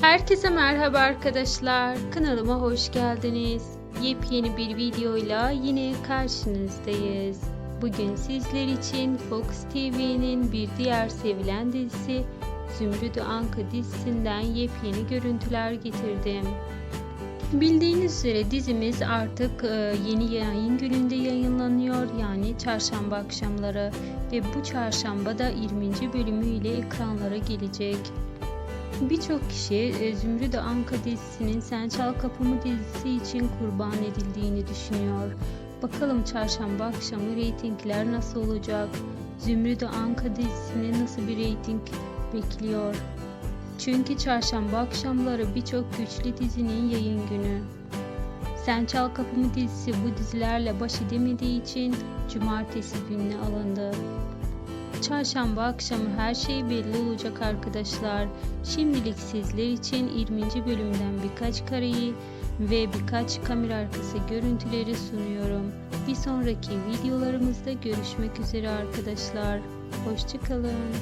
Herkese merhaba arkadaşlar. Kanalıma hoş geldiniz. Yepyeni bir videoyla yine karşınızdayız. Bugün sizler için Fox TV'nin bir diğer sevilen dizisi Zümrüt Anka dizisinden yepyeni görüntüler getirdim. Bildiğiniz üzere dizimiz artık e, yeni yayın gününde yayınlanıyor yani çarşamba akşamları ve bu çarşamba da 20. bölümüyle ekranlara gelecek. Birçok kişi e, Zümrüt Anka dizisinin Sen Çal Kapımı dizisi için kurban edildiğini düşünüyor. Bakalım çarşamba akşamı reytingler nasıl olacak? Zümrüt Anka dizisine nasıl bir reyting bekliyor? Çünkü çarşamba akşamları birçok güçlü dizinin yayın günü. Sen Çal Kapımı dizisi bu dizilerle baş edemediği için cumartesi gününe alındı. Çarşamba akşamı her şey belli olacak arkadaşlar. Şimdilik sizler için 20. bölümden birkaç kareyi ve birkaç kamera arkası görüntüleri sunuyorum. Bir sonraki videolarımızda görüşmek üzere arkadaşlar. Hoşçakalın.